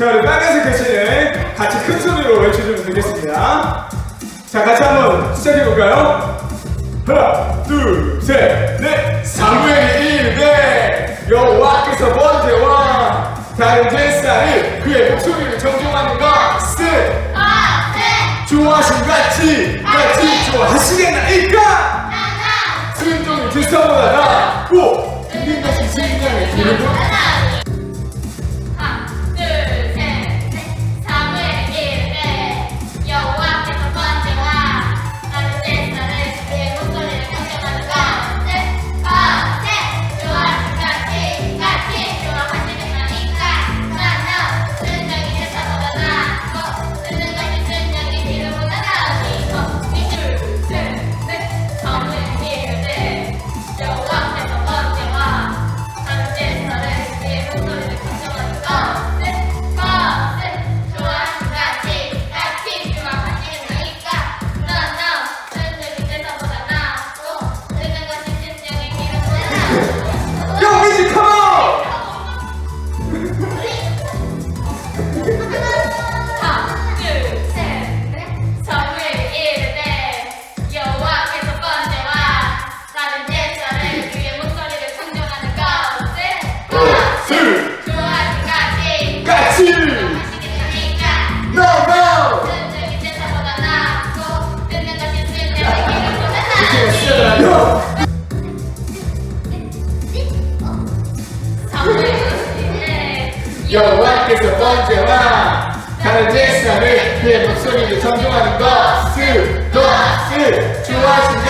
자, 우리 빨간색 대신에 같이 큰 소리로 외쳐주면 되겠습니다. 자, 같이 한번 시작해볼까요? 하나, 둘, 셋, 넷! 사무엘이 이르되 여호와께서 번제와. 다른 제사를 그의 목소리를 정정하는 것을 좋아하신 같이 같이 좋아하시겠나이까? 순종이 제사보다 낫 제사를 그의 목소리를 정정하는 것을 것을 좋아하신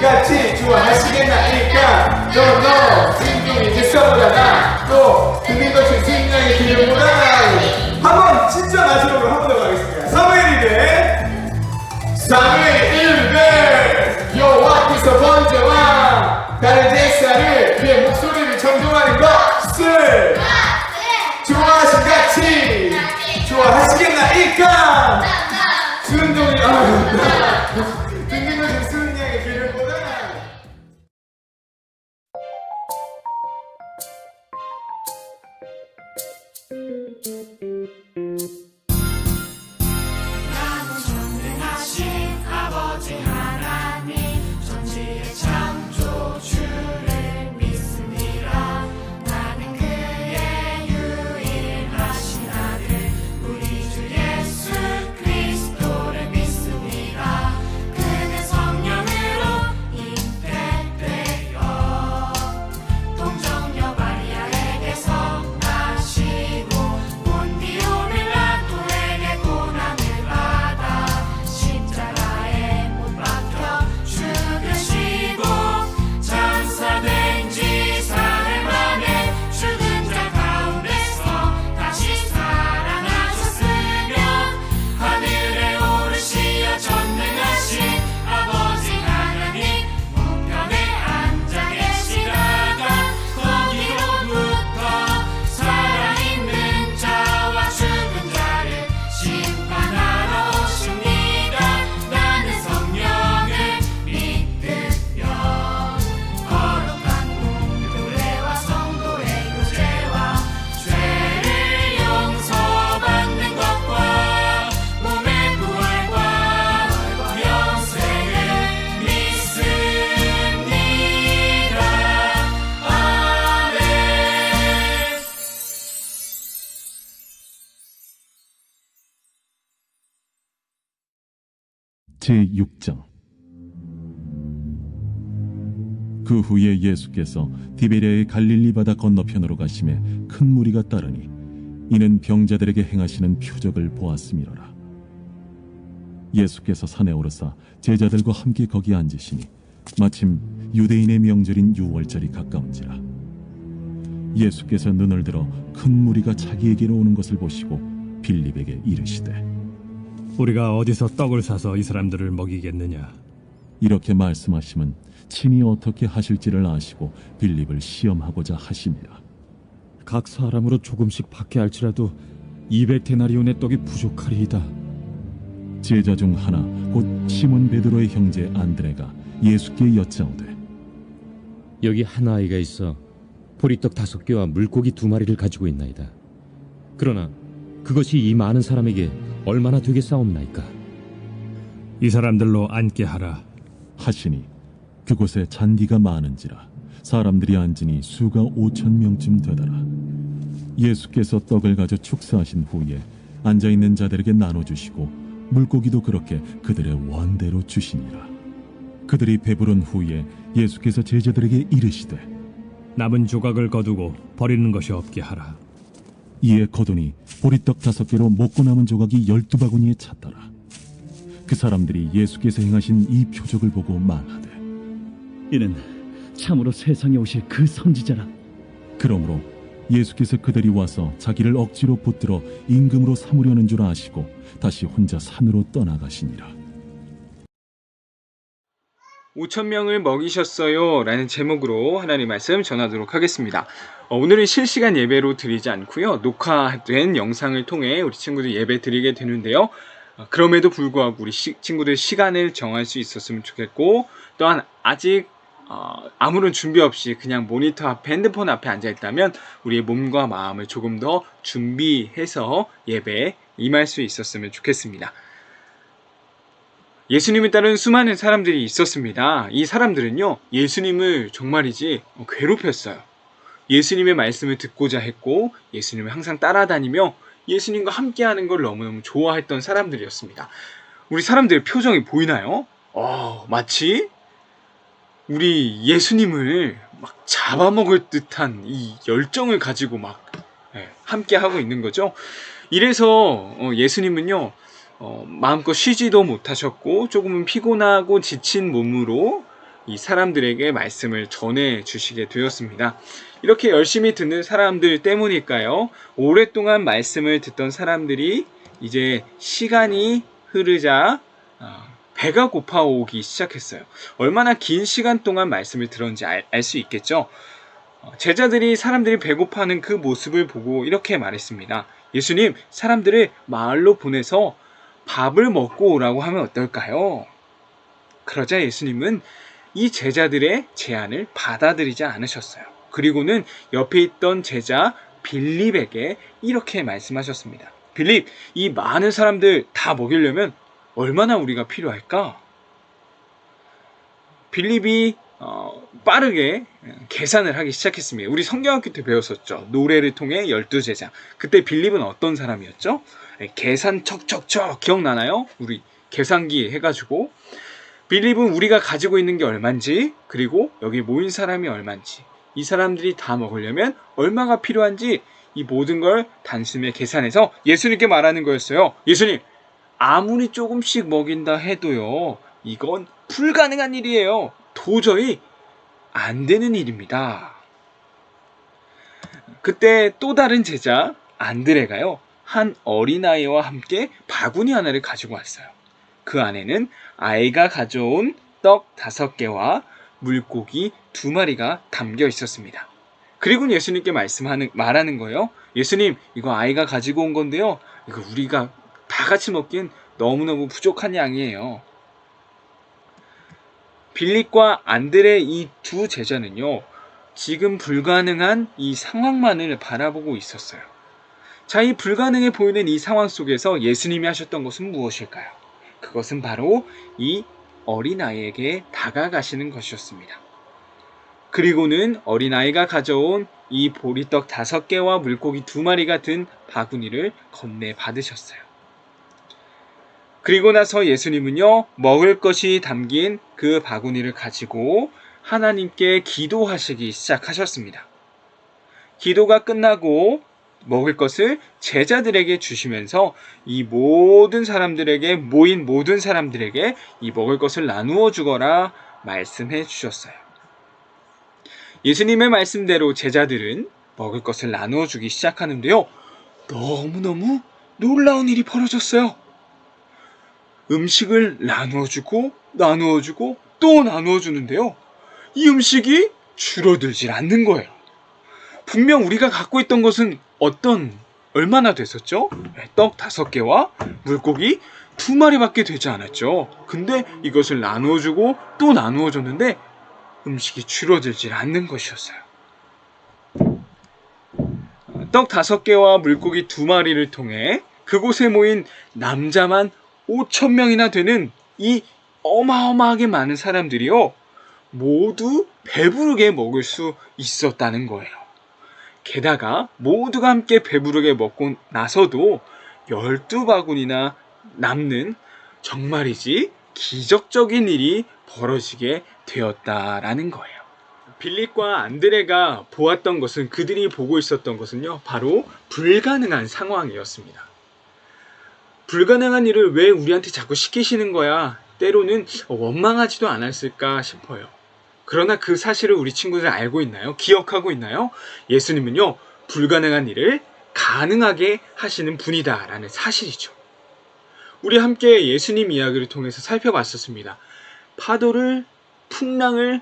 같이 좋아하시겠나이까? 너너 생명이 제사보다 낫고 듣는 것이 생명의 기름 6장 그 후에 예수께서 디베레의 갈릴리 바다 건너편으로 가심에 큰 무리가 따르니 이는 병자들에게 행하시는 표적을 보았음이로라. 예수께서 산에 오르사 제자들과 함께 거기 앉으시니 마침 유대인의 명절인 6월절이 가까운지라. 예수께서 눈을 들어 큰 무리가 자기에게로 오는 것을 보시고 빌립에게 이르시되 우리가 어디서 떡을 사서 이 사람들을 먹이겠느냐? 이렇게 말씀하심은 친히 어떻게 하실지를 아시고 빌립을 시험하고자 하심이라. 각 사람으로 조금씩 받게 할지라도 200데나리온의 떡이 부족하리이다. 제자 중 하나 곧 시몬 베드로의 형제 안드레가 예수께 여짜오되 여기 한 아이가 있어 보리떡 다섯 개와 물고기 두 마리를 가지고 있나이다. 그러나 그것이 이 많은 사람에게 얼마나 되겠사옵나이까 이 사람들로 앉게 하라. 하시니 그곳에 잔디가 많은지라 사람들이 앉으니 수가 오천 명쯤 되더라 예수께서 떡을 가져 축사하신 후에 앉아 있는 자들에게 나눠 주시고 물고기도 그렇게 그들의 원대로 주시니라 그들이 배부른 후에 예수께서 제자들에게 이르시되 남은 조각을 거두고 버리는 것이 없게 하라. 이에 거두니 보리떡 다섯 개로 먹고 남은 조각이 열두 바구니에 찼더라 그 사람들이 예수께서 행하신 이 표적을 보고 말하되 이는 참으로 세상에 오실 그 선지자라. 그러므로 예수께서 그들이 와서 자기를 억지로 붙들어 임금으로 삼으려는 줄 아시고 다시 혼자 산으로 떠나가시니라. 5천 명을 먹이셨어요 라는 제목으로 하나님 말씀 전하도록 하겠습니다. 어, 오늘은 실시간 예배로 드리지 않고요. 녹화된 영상을 통해 우리 친구들 예배 드리게 되는데요. 어, 그럼에도 불구하고 우리 시- 친구들 시간을 정할 수 있었으면 좋겠고 또한 아직 어, 아무런 준비 없이 그냥 모니터 앞에 핸드폰 앞에 앉아 있다면 우리의 몸과 마음을 조금 더 준비해서 예배에 임할 수 있었으면 좋겠습니다. 예수님을 따른 수많은 사람들이 있었습니다. 이 사람들은요, 예수님을 정말이지 괴롭혔어요. 예수님의 말씀을 듣고자 했고, 예수님을 항상 따라다니며 예수님과 함께하는 걸 너무너무 좋아했던 사람들이었습니다. 우리 사람들의 표정이 보이나요? 어, 마치 우리 예수님을 막 잡아먹을 듯한 이 열정을 가지고 막 예, 함께하고 있는 거죠. 이래서 어, 예수님은요, 어, 마음껏 쉬지도 못하셨고 조금은 피곤하고 지친 몸으로 이 사람들에게 말씀을 전해 주시게 되었습니다. 이렇게 열심히 듣는 사람들 때문일까요? 오랫동안 말씀을 듣던 사람들이 이제 시간이 흐르자 어, 배가 고파오기 시작했어요. 얼마나 긴 시간 동안 말씀을 들었는지 알 수 있겠죠? 어, 제자들이 사람들이 배고파하는 그 모습을 보고 이렇게 말했습니다. 예수님, 사람들을 마을로 보내서 밥을 먹고 오라고 하면 어떨까요? 그러자 예수님은 이 제자들의 제안을 받아들이지 않으셨어요. 그리고는 옆에 있던 제자 빌립에게 이렇게 말씀하셨습니다. 빌립, 이 많은 사람들 다 먹이려면 얼마나 우리가 필요할까? 빌립이 어, 빠르게 계산을 하기 시작했습니다. 우리 성경학교 때 배웠었죠. 노래를 통해 열두 제자. 그때 빌립은 어떤 사람이었죠? 네, 계산 척척척 기억나나요? 우리 계산기 해가지고 빌립은 우리가 가지고 있는 게 얼만지 그리고 여기 모인 사람이 얼만지 이 사람들이 다 먹으려면 얼마가 필요한지 이 모든 걸 단숨에 계산해서 예수님께 말하는 거였어요. 예수님 아무리 조금씩 먹인다 해도요 이건 불가능한 일이에요. 도저히 안 되는 일입니다. 그때 또 다른 제자 안드레가요 한 어린아이와 함께 바구니 하나를 가지고 왔어요. 그 안에는 아이가 가져온 떡 다섯 개와 물고기 두 마리가 담겨 있었습니다. 그리고 예수님께 말씀하는 말하는 거예요. 예수님, 이거 아이가 가지고 온 건데요. 이거 우리가 다 같이 먹기엔 너무너무 부족한 양이에요. 빌립과 안드레 이 두 제자는요. 지금 불가능한 이 상황만을 바라보고 있었어요. 자, 이 불가능해 보이는 이 상황 속에서 예수님이 하셨던 것은 무엇일까요? 그것은 바로 이 어린아이에게 다가가시는 것이었습니다. 그리고는 어린아이가 가져온 이 보리떡 다섯 개와 물고기 두 마리가 든 바구니를 건네 받으셨어요. 그리고 나서 예수님은요, 먹을 것이 담긴 그 바구니를 가지고 하나님께 기도하시기 시작하셨습니다. 기도가 끝나고 먹을 것을 제자들에게 주시면서 이 모든 사람들에게 모인 모든 사람들에게 이 먹을 것을 나누어 주거라 말씀해 주셨어요. 예수님의 말씀대로 제자들은 먹을 것을 나누어 주기 시작하는데요. 너무너무 놀라운 일이 벌어졌어요. 음식을 나누어 주고 나누어 주고 또 나누어 주는데요. 이 음식이 줄어들질 않는 거예요. 분명 우리가 갖고 있던 것은 어떤 얼마나 됐었죠? 네, 떡 다섯 개와 물고기 두 마리밖에 되지 않았죠. 근데 이것을 나누어 주고 또 나누어 줬는데 음식이 줄어들질 않는 것이었어요. 어, 떡 다섯 개와 물고기 두 마리를 통해 그곳에 모인 남자만 5천 명이나 되는 이 어마어마하게 많은 사람들이요. 모두 배부르게 먹을 수 있었다는 거예요. 게다가 모두가 함께 배부르게 먹고 나서도 12바구니나 남는 정말이지 기적적인 일이 벌어지게 되었다라는 거예요. 빌립과 안드레가 보았던 것은 그들이 보고 있었던 것은요, 바로 불가능한 상황이었습니다. 불가능한 일을 왜 우리한테 자꾸 시키시는 거야? 때로는 원망하지도 않았을까 싶어요. 그러나 그 사실을 우리 친구들 알고 있나요? 기억하고 있나요? 예수님은요, 불가능한 일을 가능하게 하시는 분이다라는 사실이죠. 우리 함께 예수님 이야기를 통해서 살펴봤었습니다. 파도를, 풍랑을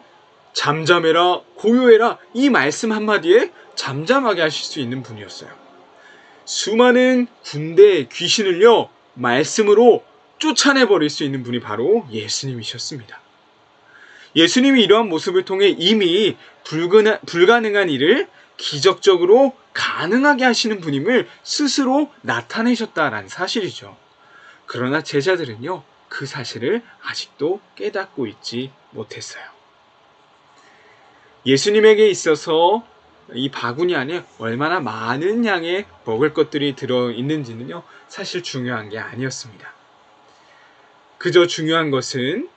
잠잠해라, 고요해라, 이 말씀 한마디에 잠잠하게 하실 수 있는 분이었어요. 수많은 군대의 귀신을요, 말씀으로 쫓아내 버릴 수 있는 분이 바로 예수님이셨습니다. 예수님이 이러한 모습을 통해 이미 불가능, 불가능한 일을 기적적으로 가능하게 하시는 분임을 스스로 나타내셨다라는 사실이죠. 그러나 제자들은요, 그 사실을 아직도 깨닫고 있지 못했어요. 예수님에게 있어서 이 바구니 안에 얼마나 많은 양의 먹을 것들이 들어 있는지는요, 사실 중요한 게 아니었습니다. 그저 중요한 것은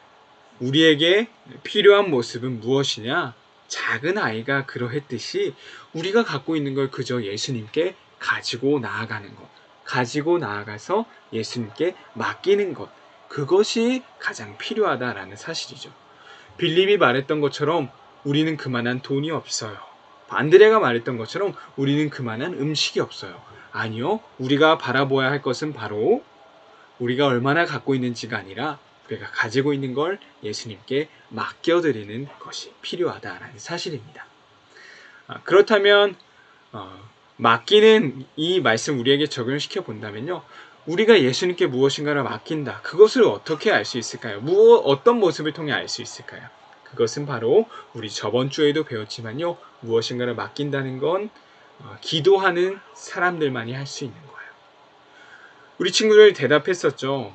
우리에게 필요한 모습은 무엇이냐? 작은 아이가 그러했듯이 우리가 갖고 있는 걸 그저 예수님께 가지고 나아가는 것, 가지고 나아가서 예수님께 맡기는 것, 그것이 가장 필요하다라는 사실이죠. 빌립이 말했던 것처럼 우리는 그만한 돈이 없어요. 반드레가 말했던 것처럼 우리는 그만한 음식이 없어요. 아니요. 우리가 바라보아야 할 것은 바로 우리가 얼마나 갖고 있는지가 아니라 우리가 가지고 있는 걸 예수님께 맡겨드리는 것이 필요하다라는 사실입니다. 아, 그렇다면 어, 맡기는 이 말씀 우리에게 적용시켜 본다면요. 우리가 예수님께 무엇인가를 맡긴다. 그것을 어떻게 알 수 있을까요? 무엇 어떤 모습을 통해 알 수 있을까요? 그것은 바로 우리 저번 주에도 배웠지만요. 무엇인가를 맡긴다는 건 어, 기도하는 사람들만이 할 수 있는 거예요. 우리 친구들 대답했었죠.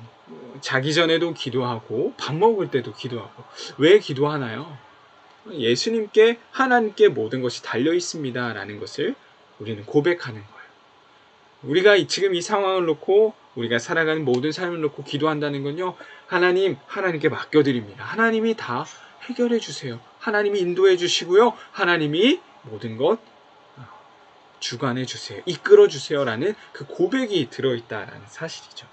자기 전에도 기도하고 밥 먹을 때도 기도하고 왜 기도하나요? 예수님께 하나님께 모든 것이 달려 있습니다라는 것을 우리는 고백하는 거예요. 우리가 이- 지금 이 상황을 놓고 우리가 살아가는 모든 삶을 놓고 기도한다는 건요. 하나님, 하나님께 맡겨드립니다. 하나님이 다 해결해 주세요. 하나님이 인도해 주시고요. 하나님이 모든 것 어, 주관해 주세요. 이끌어 주세요라는 그 고백이 들어있다라는 사실이죠.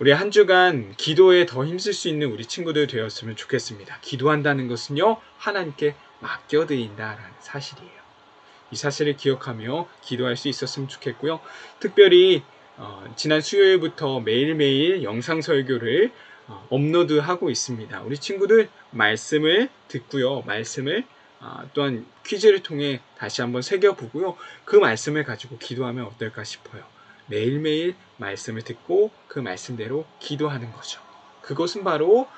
우리 한 주간 기도에 더 힘쓸 수 있는 우리 친구들 되었으면 좋겠습니다. 기도한다는 것은요, 하나님께 맡겨드린다라는 사실이에요. 이 사실을 기억하며 기도할 수 있었으면 좋겠고요. 특별히 어, 지난 수요일부터 매일매일 영상 설교를 어, 업로드하고 있습니다. 우리 친구들 말씀을 듣고요. 말씀을 어, 또한 퀴즈를 통해 다시 한번 새겨보고요. 그 말씀을 가지고 기도하면 어떨까 싶어요. 매일매일 말씀을 듣고 그 말씀대로 기도하는 거죠. 그것은 바로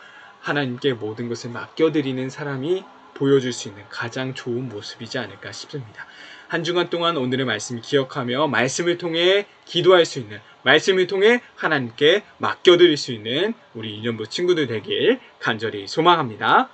하나님께 모든 것을 맡겨드리는 사람이 보여줄 수 있는 가장 좋은 모습이지 않을까 싶습니다. 한 주간 동안 오늘의 말씀 기억하며 말씀을 통해 기도할 수 있는 말씀을 통해 하나님께 맡겨드릴 수 있는 우리 인연부 친구들 되길 간절히 소망합니다.